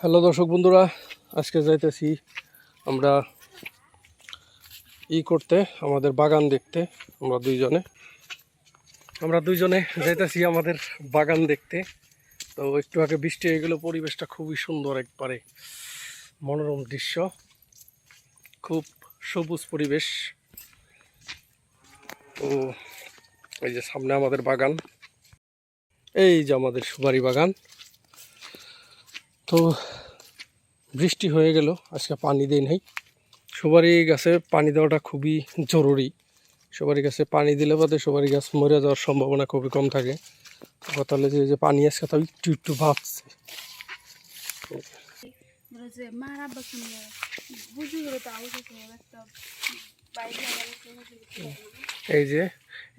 Hello দর্শক বন্ধুরা, আজকে যাইতেছি আমরা ই করতে, আমাদের বাগান দেখতে, আমরা দুইজনে। আমরা দুইজনে যাইতেছি আমাদের বাগান দেখতে। তো একটু আগে বৃষ্টি হয়ে গেল পরিবেশটা খুবই সুন্দর একবারে, মনোরম দৃশ্য। খুব সবুজ পরিবেশ। তো এই যে সামনে আমাদের বাগান। এই যে আমাদের সুপারি বাগান। তো বৃষ্টি হয়ে গেল আজকে পানি দেই নাই। সুপারি গাছে পানি দেওয়াটা খুবই জরুরি। সুপারি গাছে পানি দিলে বাদে সুপারি গাছ মরে যাওয়ার সম্ভাবনা খুবই কম থাকে। কথা হলো যে পানি আজকে তাও একটু একটু ভাবছে লাগালে এই যে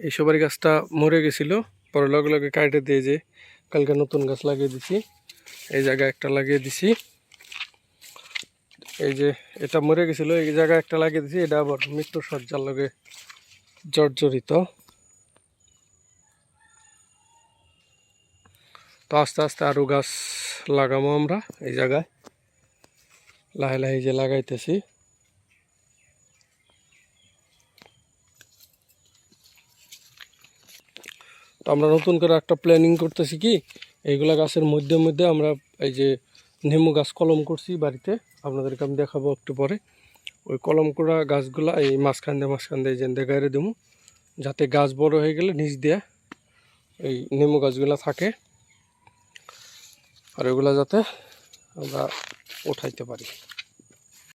এই সুপারি গাছটা মরে গেছিল। পরে লগে লগে কাটে দিয়ে যে কালকে নতুন গাছ লাগিয়ে দিছি। এই জায়গায় একটা লাগিয়ে দিছি। এই যে এটা মরে গেছিল, এই জায়গায় একটা লাগিয়ে দিছি, এটা আবার মৃত্যু সজ্জার লগে জর্জরিত। তো আস্তে আস্তে আরও গাছ লাগাবো আমরা এই জায়গায়। লাহে লাহে যে লাগাইতেছি। তো আমরা নতুন করে একটা প্ল্যানিং করতেছি কি? এইগুলা গাছের মধ্যে মধ্যে আমরা এই যে নেমু গাছ কলম করছি বাড়িতে। আপনাদেরকে আমি দেখাবো একটু পরে। ওই কলম করা গাছগুলা এই মাঝখান দিয়ে মাঝখান দিয়ে যেন গায়ে দেবো। যাতে গাছ বড় হয়ে গেলে নিচ দিয়ে এই নেমু গাছগুলা থাকে। আর ওগুলা যাতে আমরা উঠাইতে পারি।